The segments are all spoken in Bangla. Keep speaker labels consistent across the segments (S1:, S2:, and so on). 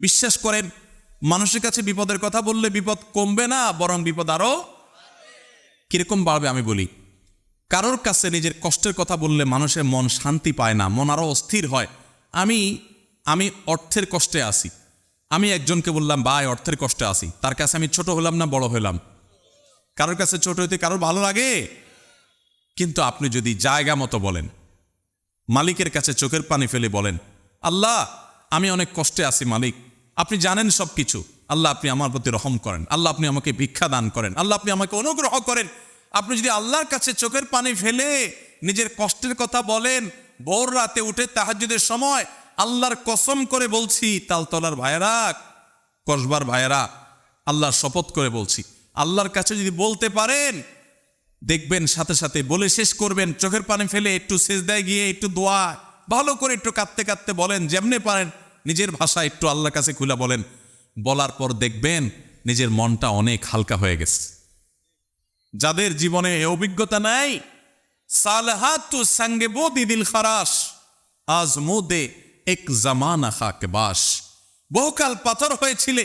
S1: বিশ্বাস করেন, মানুষের কাছে বিপদের কথা বললে বিপদ কমবে না, বরং বিপদ আরও কীরকম বাড়বে আমি বলি। কারোর কাছে নিজের কষ্টের কথা বললে মানুষের মন শান্তি পায় না, মন আরও অস্থির হয়। আমি আমি অর্থের কষ্টে আসি আমি একজনকে বললাম, ভাই, অর্থের কষ্টে আসি তার কাছে আমি ছোট হলাম না, বড় হলাম। কারোর কাছে ছোট হইতে কারোর ভালো লাগে? কিন্তু আপনি যদি জায়গা মতো বলেন, মালিকের কাছে চোখের পানি ফেলে বলেন, আল্লাহ, আমি অনেক কষ্টে আছি, মালিক। আপনি জানেন সব কিছু আল্লাহ আপনি আমার প্রতি রহম করেন। আল্লাহ আপনি আমাকে ভিক্ষা দান করেন। আল্লাহ আপনি আমাকে অনুগ্রহ করেন। আপনি যদি আল্লাহর কাছে চোখের পানি ফেলে নিজের কষ্টের কথা বলেন, ভোর রাতে উঠে তাহাজ্জুদের সময় আল্লাহর কসম করে বলছি, তালতলার ভাইয়েরা, কসবার ভাইয়েরা, আল্লাহর শপথ করে বলছি, আল্লাহর কাছে যদি বলতে পারেন, দেখবেন সাথে সাথে বলে শেষ করবেন, চোখের পানি ফেলে একটু সেজদায় গিয়ে একটু দোয়া, ভালো করে একটু কাঁদতে কাঁদতে বলেন, যেমনে পারেন নিজের ভাষা একটু আল্লাহর কাছে খুলে বলেন। বলার পর দেখবেন নিজের মনটা অনেক হালকা হয়ে গেছে। যাদের জীবনে অভিজ্ঞতা নাই, সালহাতু সঙ্গে বোদি দিল খারাস আজ মোদে এক জামানা খাকে বাস। বহুকাল পাথর হয়েছিলে,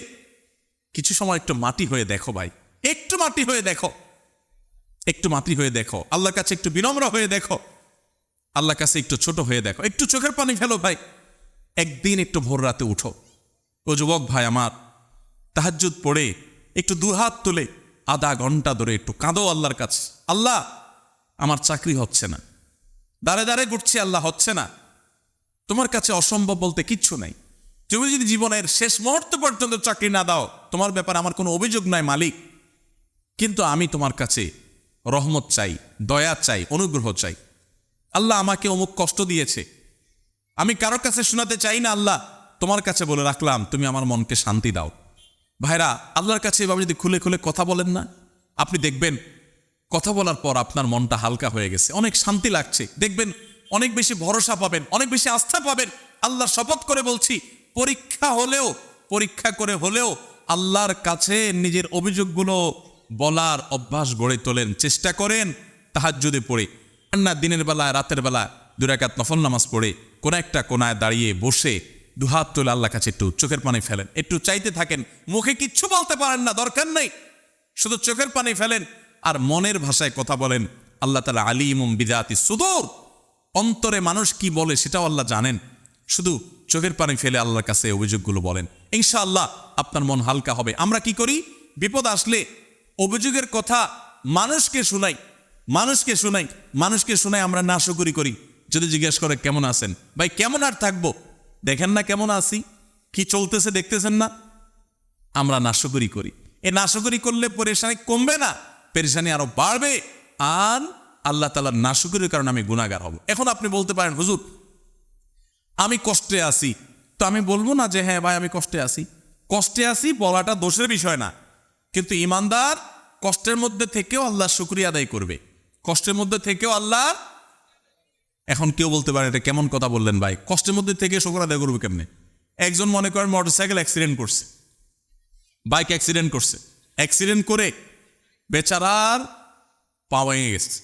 S1: কিছু সময় একটু মাটি হয়ে দেখো ভাই, একটু মাটি হয়ে দেখো, একটু মাতৃ হয়ে দেখো, আল্লাহর কাছে একটু বিনম্র হয়ে দেখো, আল্লাহর কাছে একটু ছোট হয়ে দেখো, একটু চোখের পানি ফেলো ভাই। একদিন একটু ভোর রাতে উঠো। ও যুবক ভাই আমার, তাহাজ্জুদ পড়ে একটু দুহাত তুলে আধা ঘণ্টা ধরে একটু কাঁদো আল্লাহর কাছে। আল্লাহ, আমার চাকরি হচ্ছে না। দাঁড়ে দাঁড়ে ঘুরছি, আল্লাহ হচ্ছে না। তোমার কাছে অসম্ভব বলতে কিচ্ছু নাই। তুমি যদি জীবনের শেষ মুহূর্ত পর্যন্ত চাকরি না দাও, তোমার ব্যাপারে আমার কোনো অভিযোগ নাই মালিক। কিন্তু আমি তোমার কাছে রহমত চাই, দয়া চাই, অনুগ্রহ চাই। আল্লাহ আমাকে অমুক কষ্ট দিয়েছে। আমি কারোর কাছে শোনাতে চাই না, আল্লাহ, তোমার কাছে বলে রাখলাম, তুমি আমার মনকে শান্তি দাও। ভাইরা, আল্লাহর কাছে এভাবে যদি খুলে খুলে কথা বলেন না, আপনি দেখবেন কথা বলার পর আপনার মনটা হালকা হয়ে গেছে। অনেক শান্তি লাগছে। দেখবেন অনেক বেশি ভরসা পাবেন, অনেক বেশি আস্থা পাবেন। আল্লাহর শপথ করে বলছি, পরীক্ষা হলেও, পরীক্ষা করে হলেও আল্লাহর কাছে নিজের অভিযোগগুলো বলার অভ্যাস গড়ে তোলেন। চেষ্টা করেন তাহার যদি পড়ে। না দিনের বেলায়, রাতের বেলা দুরাকাত নফল নামাজ পড়ে। কোন একটা কোনায় দাঁড়িয়ে বসে দুহাত তুলে আল্লাহ কাছে একটু চোখের পানি ফেলেন। একটু চাইতে থাকেন, মুখে কিচ্ছু বলতে পারেন না, দরকার নেই। শুধু চোখের পানি ফেলেন আর মনের ভাষায় কথা বলেন, আল্লাহ তালা আলিমুম বিদাতি সুদূর। অন্তরে মানুষ কি বলে সেটাও আল্লাহ জানেন। শুধু চোখের পানি ফেলে আল্লাহর কাছে অভিযোগগুলো বলেন। ইনশাআল্লাহ আপনার মন হালকা হবে। আমরা কি করি? বিপদ আসলে অভিযোগের কথা মানুষকে শোনাই, মানুষকে শুনাই মানুষকে শুনাই আমরা নাশকরি করি। যদি জিজ্ঞেস করে, কেমন আছেন? ভাই, কেমন আর থাকব? দেখেন না কেমন আছি। কি চলতেছে দেখতেছেন না? আমরা নাশকরি করি। এ নাশকরি করলে পরেশানি কমবে না? পেরেশানি আরও বাড়বে। আর আল্লাহ তালার নাশকরির কারণে আমি গুণাগার হব। এখন আপনি বলতে পারেন, হুজুর, আমি কষ্টে আছি। তো আমি বলব না যে হ্যাঁ ভাই, আমি কষ্টে আছি। কষ্টে আছি বলাটা দোষের বিষয় না। কিন্তু ইমানদার কষ্টের মধ্যে থেকেও আল্লাহ শুক্রিয়া আদায় করবে। কষ্টের মধ্যে থেকেও আল্লাহ এখন কেউ বলতে পারে, এটা কেমন কথা বললেন ভাই? কষ্টের মধ্যে থেকে শুক্র আদায় করবে কেমনে? একজন মনে করেন মোটরসাইকেল অ্যাক্সিডেন্ট করছে। বাইক অ্যাক্সিডেন্ট করছে। অ্যাক্সিডেন্ট করে বেচারার পা ভেঙে গেছে।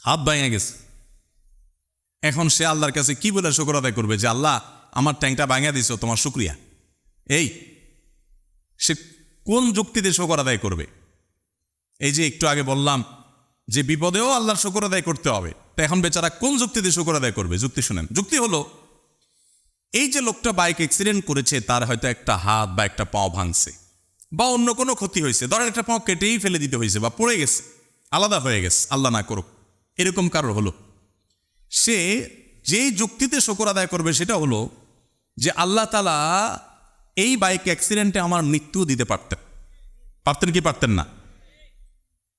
S1: হাত ভেঙে গেছে। এখন সে আল্লাহর কাছে কি বলে শোকর আদায় করবে? যে, আল্লাহ, আমার ট্যাঙ্কটা ভাঙিয়ে দিছো, তোমার শুক্রিয়া। এই, সে কোন যুক্তিতে শকর আদায় করবে? এই যে, একটু আগে বললাম যে, বিপদেও আল্লাহর শকর আদায় করতে হবে। তো এখন বেচারা কোন যুক্তিতে শকর আদায় করবে? যুক্তি শুনেন। যুক্তি হলো, এই যে লোকটা বাইক অ্যাক্সিডেন্ট করেছে, তার হয়তো একটা হাত বা একটা পাও ভাঙছে, বা অন্য কোনো ক্ষতি হয়েছে। ধরেন একটা পাও কেটেই ফেলে দিতে হয়েছে বা পড়ে গেছে, আলাদা হয়ে গেছে, আল্লাহ না করুক। এরকম কারও হলো। সে যেই যুক্তিতে শকর আদায় করবে, সেটা হলো যে আল্লাহ তালা এই বাইক অ্যাক্সিডেন্টে আমার মৃত্যু দিতে পারতেন। পারতেন কি পারতেন না?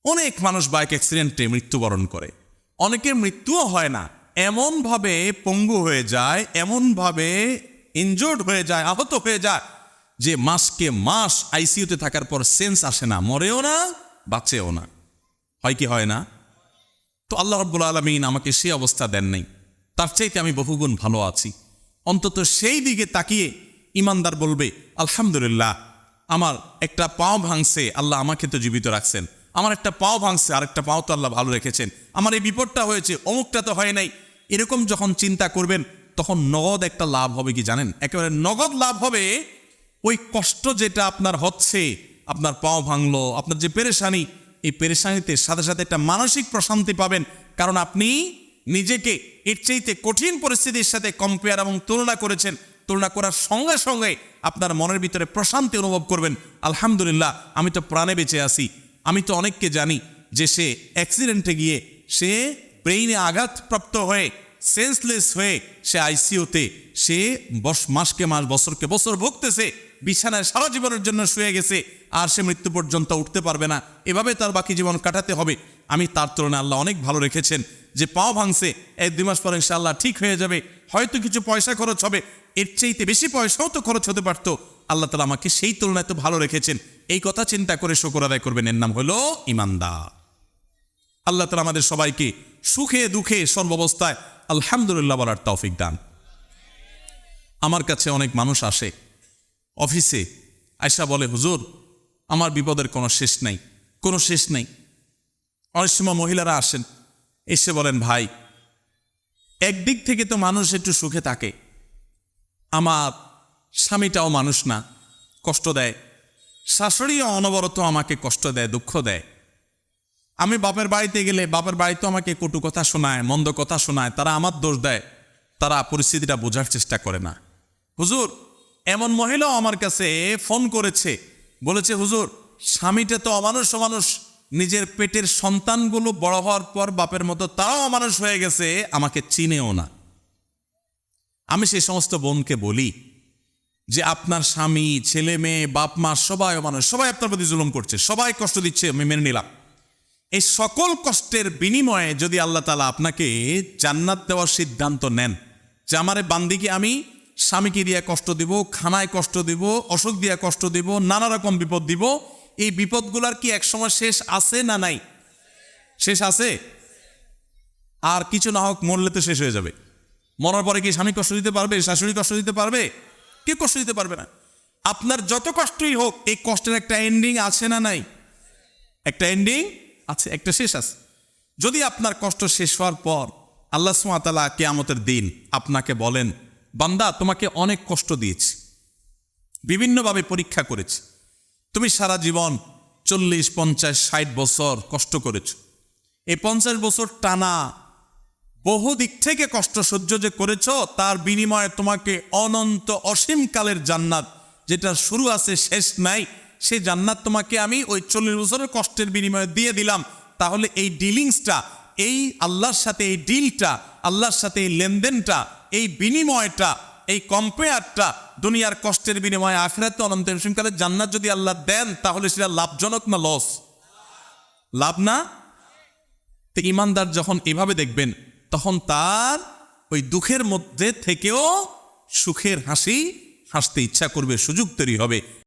S1: অনেক মানুষ বাইক অ্যাক্সিডেন্টে মৃত্যুবরণ করে। অনেকের মৃত্যুও হয় না। এমনভাবে পঙ্গু হয়ে যায়, এমনভাবে ইনজোর্ড হয়ে যায়, আহত হয়ে যায় যে মাসকে মাস আইসিইউতে থাকার পর সেন্স আসে না, মরেও না, বাঁচেও না। হয় কি হয় না? তো আল্লাহ রব্বুল আলমিন আমাকে সে অবস্থা দেন নাই। তার চাইতে আমি বহুগুণ ভালো আছি। অন্তত সেই দিকে তাকিয়ে ইমানদার বলবে, আলহামদুলিল্লাহ, আমার একটা পাও ভাঙছে, আল্লাহ আমাকে তো জীবিত রাখছেন। আমার একটা পাও ভাঙছে আর একটা পাও তো আল্লাহ ভালো রেখেছেন। আমার এই বিপদটা হয়েছে, অমুকটা তো হয় নাই। এরকম যখন চিন্তা করবেন, তখন নগদ একটা লাভ হবে কি জানেন? একেবারে নগদ লাভ হবে, ওই কষ্ট যেটা আপনার হচ্ছে, আপনার পাও ভাঙলো, আপনার যে পেরেশানি, এই পেরেশানিতে সাথে সাথে একটা মানসিক প্রশান্তি পাবেন। কারণ আপনি নিজেকে এর চাইতে কঠিন পরিস্থিতির সাথে কম্পেয়ার এবং তুলনা করেছেন। তুলনা করার সঙ্গে সঙ্গে আপনার মনের ভিতরে প্রশান্তি অনুভব করবেন। আলহামদুলিল্লাহ, আমি তো প্রাণে বেঁচে আছি। আমি তো অনেককে জানি যে সে অ্যাক্সিডেন্টে গিয়ে সে ব্রেইনে আঘাতপ্রাপ্ত হয়ে সেন্সলেস হয়ে সে আইসিইউতে সে বস, মাসকে মাস, বছরকে বছর ভুগতেছে, বিছানায় সারা জীবনের জন্য শুয়ে গেছে, আর সে মৃত্যু পর্যন্ত উঠতে পারবে না। এভাবে তার বাকি জীবন কাটাতে হবে। আমি তার তুলনায় আল্লাহ অনেক ভালো রেখেছেন যে পাও ভাঙছে, এক দুই মাস পর ইনশাআল্লাহ ঠিক হয়ে যাবে। হয়তো কিছু পয়সা খরচ হবে, এর চাইতে বেশি পয়সাও তো খরচ হতে পারতো। আল্লাহ তালা আমাকে সেই তুলনায় তো ভালো রেখেছেন। এই কথা চিন্তা করে শকর আদায় করবেন। এর নাম হলো ইমানদার। আল্লাহ তালা আমাদের সবাইকে সুখে দুঃখে সর্বাবস্থায় আলহামদুলিল্লাহ বলার তৌফিক দান। আমার কাছে অনেক মানুষ আসে, অফিসে আয়সা বলে, হুজুর, আমার বিপদের কোনো শেষ নাই, কোনো শেষ নেই। অনেক সময় মহিলারা আসেন, এসে বলেন, ভাই, একদিক থেকে তো মানুষ একটু সুখে থাকে, আমার স্বামীটাও মানুষ না, কষ্ট দেয় শাশুড়িও অনবরত আমাকে কষ্ট দেয়, দুঃখ দেয়। আমি বাপের বাড়িতে গেলে বাপের বাড়িতে আমাকে কটু কথা শোনায়, মন্দ কথা শোনায়, তারা আমার দোষ দেয়, তারা পরিস্থিতিটা বোঝার চেষ্টা করে না। হুজুর, এমন মহিলাও আমার কাছে ফোন করেছে, বলেছে, হুজুর, স্বামীটা তো অমানুষ অমানুষ, নিজের পেটের সন্তানগুলো বড় হওয়ার পর বাপের মতো তারাও অমানুষ হয়ে গেছে, আমাকে চিনেও না। আমি সেই সমস্ত বোনকে বলি যে আপনার স্বামী, ছেলে, মেয়ে, বাপ, মা, সবাই মানুষ সবাই আপনার প্রতি জুলুম করছে, সবাই কষ্ট দিচ্ছে, আমি মেনে নিলাম। এই সকল কষ্টের বিনিময়ে যদি আল্লাহ তালা আপনাকে জান্নাত দেওয়ার সিদ্ধান্ত নেন, যে আমারে বান্দিকে আমি স্বামীকে দিয়ে কষ্ট দিব, খানায় কষ্ট দিব, অসুখ দিয়ে কষ্ট দিব, নানা রকম বিপদ দিব, এই বিপদগুলার কি একসময় শেষ আছে না নাই? শেষ আছে? আর কিছু না হোক, মরলে তো শেষ হয়ে যাবে। মরার পরে কি স্বামী কষ্ট দিতে পারবে? শাশুড়ি কষ্ট দিতে পারবে? কে কষ্ট দিতে পারবে না। আপনার যত কষ্টই হোক, এই কষ্টের একটা এন্ডিং আছে না নাই? একটা এন্ডিং আছে, একটা শেষ আছে। যদি আপনার কষ্ট শেষ হওয়ার পর আল্লাহ সুমাতালা কেয়ামতের দিন আপনাকে বলেন, বান্দা, তোমাকে অনেক কষ্ট দিয়েছি, বিভিন্নভাবে পরীক্ষা করেছি। তুমি সারা জীবন চল্লিশ, পঞ্চাশ, ষাট বছর কষ্ট করেছ। এই পঞ্চাশ বছর টানা বহু দিক থেকে কষ্ট সহ্য যে করেছ, তার বিনিময়ে তোমাকে অনন্ত অসীমকালের জান্নাত, যেটা শুরু আছে শেষ নাই, সে জান্নাত তোমাকে আমি ওই চল্লিশ বছরের কষ্টের বিনিময়ে দিয়ে দিলাম। তাহলে এই ডিলিংসটা, এই আল্লাহর সাথে এই ডিলটা, আল্লাহর সাথে এই লেনদেনটা, এই বিনিময়টা, এই কম্পেয়ারটা, দুনিয়ার কষ্টের বিনিময়ে আখেরাতে অনন্ত অসীমকালের জান্নাত যদি আল্লাহ দেন, তাহলে সেটা লাভজনক না লস লাভ না? তো ইমানদার যখন এভাবে দেখবেন তখন তার ওই দুঃখের মধ্যে থেকেও সুখের হাসি হাসতে ইচ্ছা করবে সুযোগ তৈরি হবে।